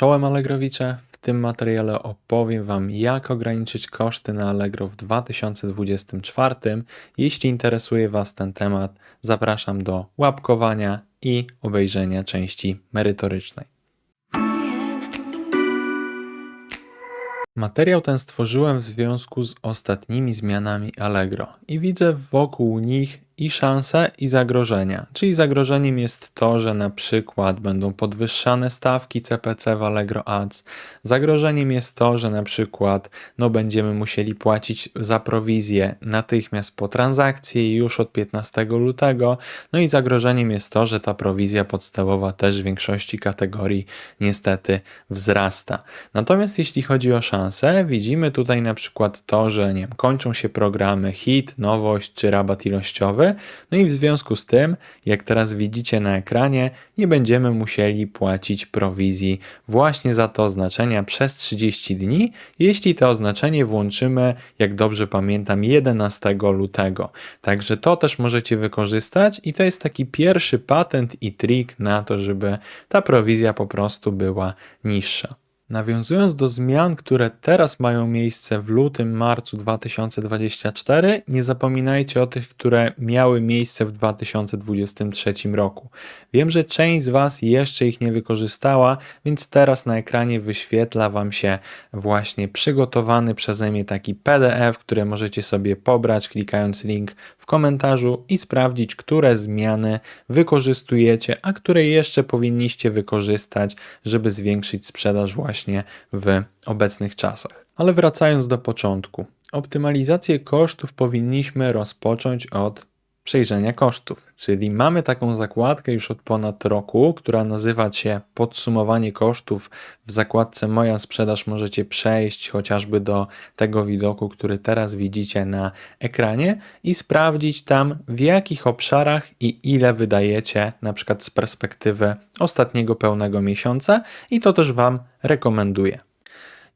Czołem Allegrowicze. W tym materiale opowiem Wam, jak ograniczyć koszty na Allegro w 2024. Jeśli interesuje Was ten temat, zapraszam do łapkowania i obejrzenia części merytorycznej. Materiał ten stworzyłem w związku z ostatnimi zmianami Allegro i widzę wokół nich i szanse, i zagrożenia. Czyli zagrożeniem jest to, że na przykład będą podwyższane stawki CPC w Allegro Ads. Zagrożeniem jest to, że na przykład no, będziemy musieli płacić za prowizję natychmiast po transakcji już od 15 lutego. No i zagrożeniem jest to, że ta prowizja podstawowa też w większości kategorii niestety wzrasta. Natomiast jeśli chodzi o szanse, widzimy tutaj na przykład to, że nie wiem, kończą się programy hit, nowość czy rabat ilościowy, no i w związku z tym, jak teraz widzicie na ekranie, nie będziemy musieli płacić prowizji właśnie za te oznaczenia przez 30 dni, jeśli to oznaczenie włączymy, jak dobrze pamiętam, 11 lutego. Także to też możecie wykorzystać i to jest taki pierwszy patent i trik na to, żeby ta prowizja po prostu była niższa. Nawiązując do zmian, które teraz mają miejsce w lutym, marcu 2024, nie zapominajcie o tych, które miały miejsce w 2023 roku. Wiem, że część z Was jeszcze ich nie wykorzystała, więc teraz na ekranie wyświetla Wam się właśnie przygotowany przeze mnie taki PDF, który możecie sobie pobrać, klikając link w komentarzu i sprawdzić, które zmiany wykorzystujecie, a które jeszcze powinniście wykorzystać, żeby zwiększyć sprzedaż właśnie w obecnych czasach. Ale wracając do początku. Optymalizację kosztów powinniśmy rozpocząć od przejrzenia kosztów. Czyli mamy taką zakładkę już od ponad roku, która nazywa się podsumowanie kosztów. W zakładce Moja sprzedaż możecie przejść chociażby do tego widoku, który teraz widzicie na ekranie i sprawdzić tam w jakich obszarach i ile wydajecie, na przykład z perspektywy ostatniego pełnego miesiąca i to też Wam rekomenduję.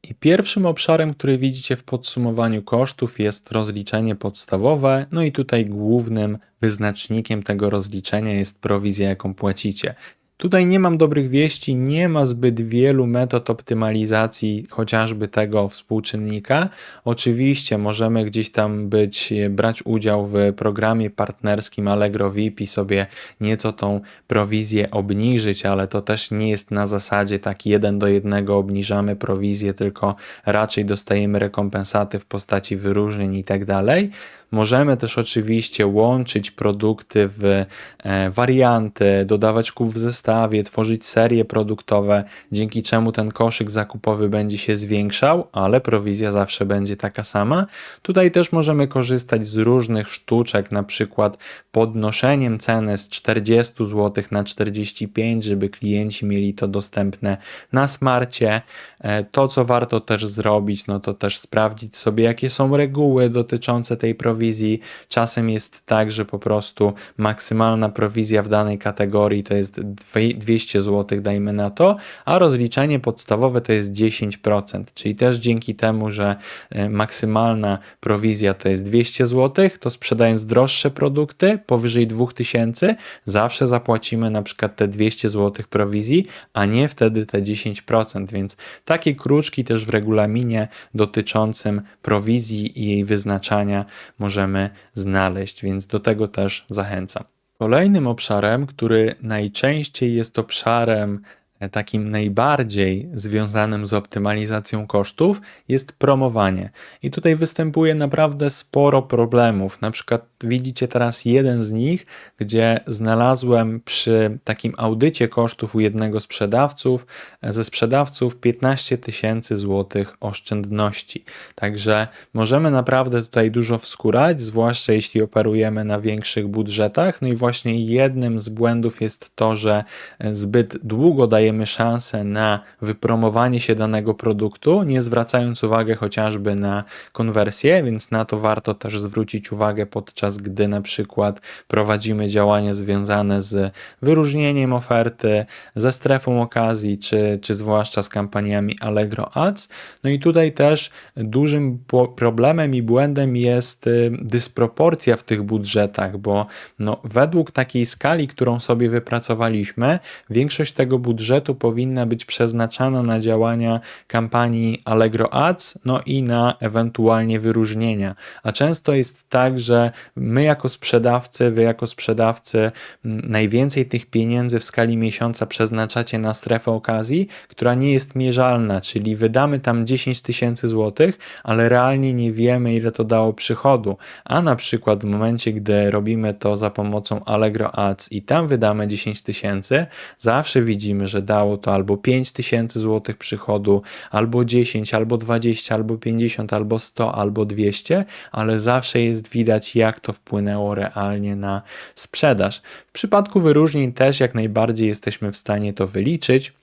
I pierwszym obszarem, który widzicie w podsumowaniu kosztów jest rozliczenie podstawowe, no i tutaj głównym wyznacznikiem tego rozliczenia jest prowizja, jaką płacicie. Tutaj nie mam dobrych wieści, nie ma zbyt wielu metod optymalizacji chociażby tego współczynnika. Oczywiście możemy gdzieś tam być, brać udział w programie partnerskim Allegro VIP i sobie nieco tą prowizję obniżyć, ale to też nie jest na zasadzie tak jeden do jednego obniżamy prowizję, tylko raczej dostajemy rekompensaty w postaci wyróżnień i tak dalej. Możemy też oczywiście łączyć produkty w e, warianty, dodawać kup w zestawie, tworzyć serie produktowe, dzięki czemu ten koszyk zakupowy będzie się zwiększał, ale prowizja zawsze będzie taka sama. Tutaj też możemy korzystać z różnych sztuczek, na przykład podnoszeniem ceny z 40 zł na 45, żeby klienci mieli to dostępne na smarcie. E, to, co warto też zrobić, no to też sprawdzić sobie, jakie są reguły dotyczące tej prowizji prowizji. Czasem jest tak, że po prostu maksymalna prowizja w danej kategorii to jest 200 zł, dajmy na to, a rozliczenie podstawowe to jest 10%, czyli też dzięki temu, że e, maksymalna prowizja to jest 200 zł, to sprzedając droższe produkty powyżej 2000, zawsze zapłacimy na przykład te 200 zł prowizji, a nie wtedy te 10%, więc takie kruczki też w regulaminie dotyczącym prowizji i jej wyznaczania możemy znaleźć, więc do tego też zachęcam. Kolejnym obszarem, który najczęściej jest obszarem takim najbardziej związanym z optymalizacją kosztów jest promowanie. I tutaj występuje naprawdę sporo problemów. Na przykład widzicie teraz jeden z nich, gdzie znalazłem przy takim audycie kosztów u jednego sprzedawców, e, ze sprzedawców 15 tysięcy złotych oszczędności. Także możemy naprawdę tutaj dużo wskórać, zwłaszcza jeśli operujemy na większych budżetach. No i właśnie jednym z błędów jest to, że e, zbyt długo dajemy dajemy szansę na wypromowanie się danego produktu, nie zwracając uwagi chociażby na konwersję, więc na to warto też zwrócić uwagę podczas gdy na przykład prowadzimy działania związane z wyróżnieniem oferty, ze strefą okazji, czy, czy zwłaszcza z kampaniami Allegro Ads. No i tutaj też dużym problemem i błędem jest y, dysproporcja w tych budżetach, bo no, według takiej skali, którą sobie wypracowaliśmy, większość tego budżetu budżetu powinna być przeznaczana na działania kampanii Allegro Ads, no i na ewentualnie wyróżnienia. A często jest tak, że my jako sprzedawcy, wy jako sprzedawcy najwięcej tych pieniędzy w skali miesiąca przeznaczacie na strefę okazji, która nie jest mierzalna, czyli wydamy tam 10 tysięcy złotych, ale realnie nie wiemy, ile to dało przychodu. A na przykład w momencie, gdy robimy to za pomocą Allegro Ads i tam wydamy 10 tysięcy, zawsze widzimy, że dało to albo 5 tysięcy złotych przychodu, albo 10, albo 20, albo 50, albo 100, albo 200, ale zawsze jest widać, jak to wpłynęło realnie na sprzedaż. W przypadku wyróżnień też jak najbardziej jesteśmy w stanie to wyliczyć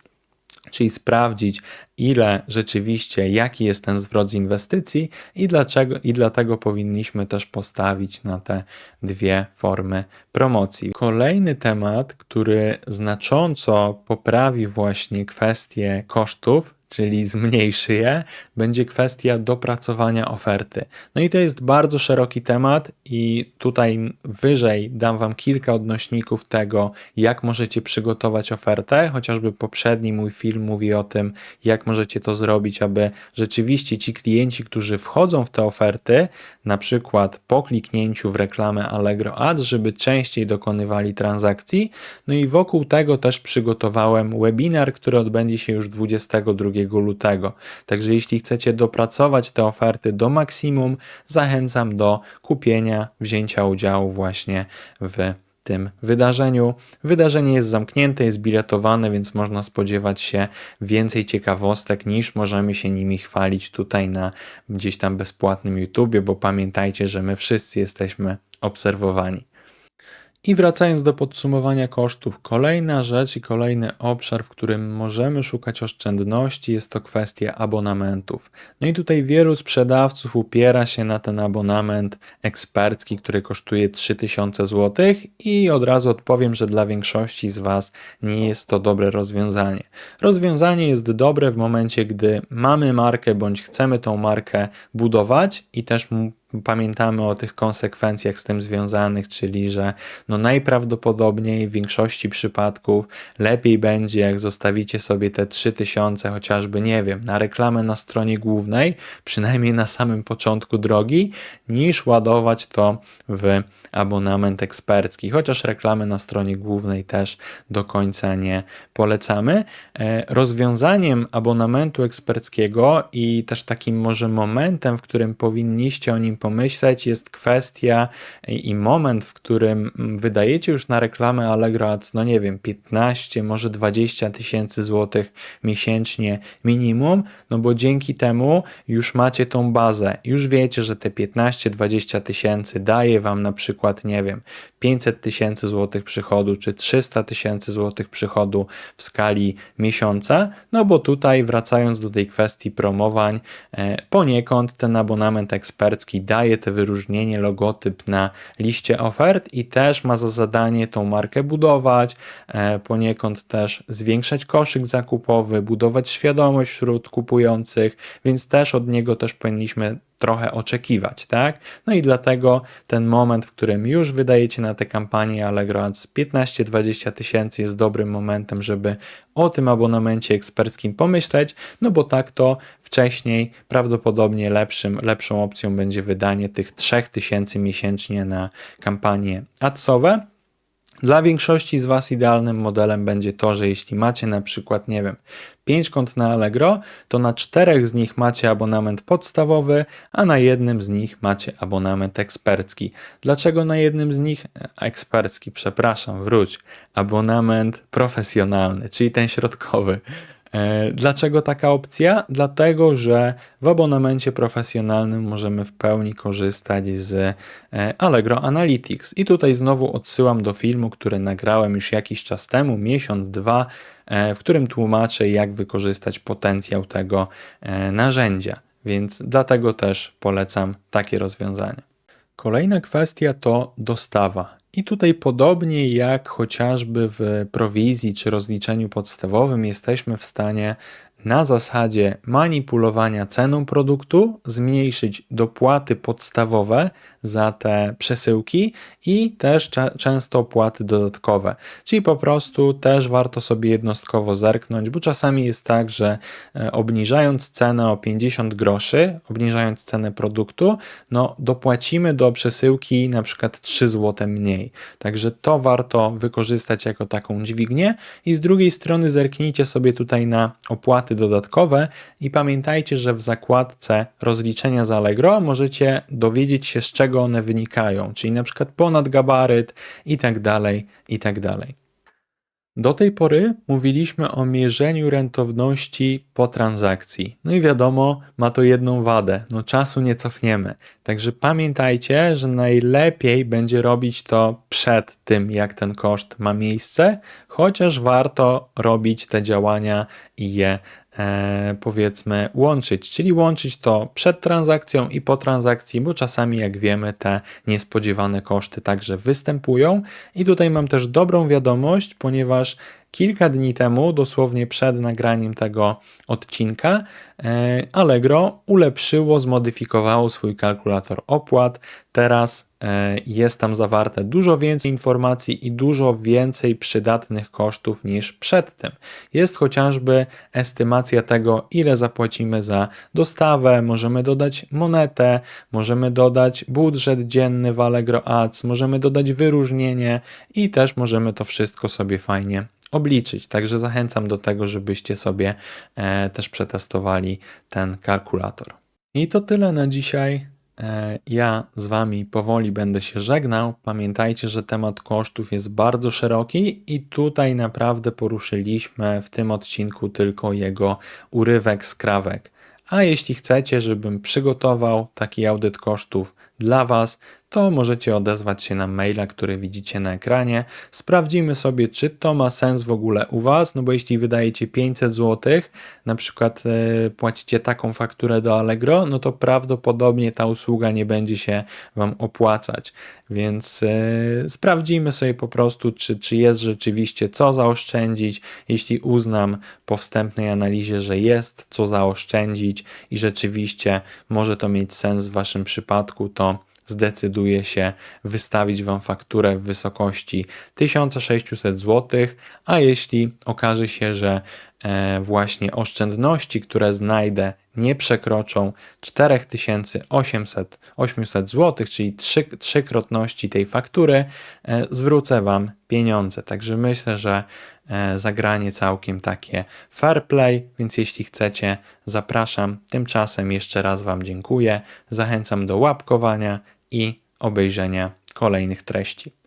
czyli sprawdzić, ile rzeczywiście, jaki jest ten zwrot z inwestycji i dlaczego, i dlatego powinniśmy też postawić na te dwie formy promocji. Kolejny temat, który znacząco poprawi właśnie kwestię kosztów, czyli zmniejszy je, będzie kwestia dopracowania oferty. No i to jest bardzo szeroki temat i tutaj wyżej dam Wam kilka odnośników tego, jak możecie przygotować ofertę, chociażby poprzedni mój film mówi o tym, jak możecie to zrobić, aby rzeczywiście ci klienci, którzy wchodzą w te oferty, na przykład po kliknięciu w reklamę Allegro Ads, żeby częściej dokonywali transakcji. No i wokół tego też przygotowałem webinar, który odbędzie się już 22 lutego. Także jeśli chcecie dopracować te oferty do maksimum, zachęcam do kupienia, wzięcia udziału właśnie w tym wydarzeniu. Wydarzenie jest zamknięte, jest biletowane, więc można spodziewać się więcej ciekawostek niż możemy się nimi chwalić tutaj na gdzieś tam bezpłatnym YouTubie, bo pamiętajcie, że my wszyscy jesteśmy obserwowani. I wracając do podsumowania kosztów, kolejna rzecz i kolejny obszar, w którym możemy szukać oszczędności, jest to kwestia abonamentów. No i tutaj wielu sprzedawców upiera się na ten abonament ekspercki, który kosztuje 3000 zł i od razu odpowiem, że dla większości z Was nie jest to dobre rozwiązanie. Rozwiązanie jest dobre w momencie, gdy mamy markę bądź chcemy tą markę budować i też pamiętamy o tych konsekwencjach z tym związanych, czyli że no najprawdopodobniej w większości przypadków lepiej będzie, jak zostawicie sobie te 3000 chociażby, nie wiem, na reklamę na stronie głównej, przynajmniej na samym początku drogi, niż ładować to w abonament ekspercki, chociaż reklamy na stronie głównej też do końca nie polecamy. E, rozwiązaniem abonamentu eksperckiego i też takim może momentem, w którym powinniście o nim pomyśleć, jest kwestia i moment, w którym wydajecie już na reklamę Allegro Ads, no nie wiem, 15, może 20 tysięcy złotych miesięcznie minimum, no bo dzięki temu już macie tą bazę, już wiecie, że te 15-20 tysięcy daje Wam na przykład przykład, nie wiem, 500 tysięcy złotych przychodu czy 300 tysięcy złotych przychodu w skali miesiąca, no bo tutaj wracając do tej kwestii promowań, e, poniekąd ten abonament ekspercki daje te wyróżnienie, logotyp na liście ofert i też ma za zadanie tą markę budować, e, poniekąd też zwiększać koszyk zakupowy, budować świadomość wśród kupujących, więc też od niego też powinniśmy trochę oczekiwać, tak? No i dlatego ten moment, w którym już wydajecie na te kampanie Allegro Ads 15-20 tysięcy jest dobrym momentem, żeby o tym abonamencie eksperckim pomyśleć, no bo tak to wcześniej prawdopodobnie lepszym, lepszą opcją będzie wydanie tych 3000 miesięcznie na kampanie adsowe. Dla większości z Was idealnym modelem będzie to, że jeśli macie na przykład, nie wiem, 5 kont na Allegro, to na czterech z nich macie abonament podstawowy, a na jednym z nich macie abonament ekspercki. Dlaczego na jednym z nich e, ekspercki, przepraszam, wróć, abonament profesjonalny, czyli ten środkowy. E, dlaczego taka opcja? Dlatego, że w abonamencie profesjonalnym możemy w pełni korzystać z e, Allegro Analytics. I tutaj znowu odsyłam do filmu, który nagrałem już jakiś czas temu, miesiąc, dwa, e, w którym tłumaczę, jak wykorzystać potencjał tego narzędzia. Więc dlatego też polecam takie rozwiązanie. Kolejna kwestia to dostawa. I tutaj podobnie jak chociażby w prowizji czy rozliczeniu podstawowym jesteśmy w stanie na zasadzie manipulowania ceną produktu zmniejszyć dopłaty podstawowe za te przesyłki i też często opłaty dodatkowe. Czyli po prostu też warto sobie jednostkowo zerknąć, bo czasami jest tak, że e, obniżając cenę o 50 groszy, obniżając cenę produktu, no dopłacimy do przesyłki na przykład 3 zł mniej. Także to warto wykorzystać jako taką dźwignię i z drugiej strony zerknijcie sobie tutaj na opłaty dodatkowe i pamiętajcie, że w zakładce rozliczenia z Allegro możecie dowiedzieć się z czego one wynikają, czyli na przykład ponad gabaryt i tak dalej, i tak dalej. Do tej pory mówiliśmy o mierzeniu rentowności po transakcji. No i wiadomo, ma to jedną wadę, no czasu nie cofniemy. Także pamiętajcie, że najlepiej będzie robić to przed tym, jak ten koszt ma miejsce, chociaż warto robić te działania i je e, powiedzmy łączyć, czyli łączyć to przed transakcją i po transakcji, bo czasami jak wiemy te niespodziewane koszty także występują i tutaj mam też dobrą wiadomość, ponieważ kilka dni temu, dosłownie przed nagraniem tego odcinka, e, Allegro ulepszyło, zmodyfikowało swój kalkulator opłat. Teraz jest tam zawarte dużo więcej informacji i dużo więcej przydatnych kosztów niż przedtem. Jest chociażby estymacja tego, ile zapłacimy za dostawę, możemy dodać monetę, możemy dodać budżet dzienny w Allegro Ads, możemy dodać wyróżnienie i też możemy to wszystko sobie fajnie obliczyć. Także zachęcam do tego, żebyście sobie e, też przetestowali ten kalkulator. I to tyle na dzisiaj. E, ja z Wami powoli będę się żegnał. Pamiętajcie, że temat kosztów jest bardzo szeroki i tutaj naprawdę poruszyliśmy w tym odcinku tylko jego urywek, skrawek. A jeśli chcecie, żebym przygotował taki audyt kosztów dla Was, to możecie odezwać się na maila, który widzicie na ekranie. Sprawdzimy sobie, czy to ma sens w ogóle u Was, no bo jeśli wydajecie 500 zł, na przykład yy, płacicie taką fakturę do Allegro, no to prawdopodobnie ta usługa nie będzie się Wam opłacać. Więc yy, sprawdzimy sobie po prostu, czy, czy jest rzeczywiście co zaoszczędzić. Jeśli uznam po wstępnej analizie, że jest co zaoszczędzić i rzeczywiście może to mieć sens w Waszym przypadku, to zdecyduje się wystawić Wam fakturę w wysokości 1600 zł, a jeśli okaże się, że e, właśnie oszczędności, które znajdę, nie przekroczą 4800 800 zł, czyli trzy, trzykrotności tej faktury, e, zwrócę Wam pieniądze. Także myślę, że zagranie całkiem takie fair play, więc jeśli chcecie, zapraszam. Tymczasem jeszcze raz Wam dziękuję. Zachęcam do łapkowania i obejrzenia kolejnych treści.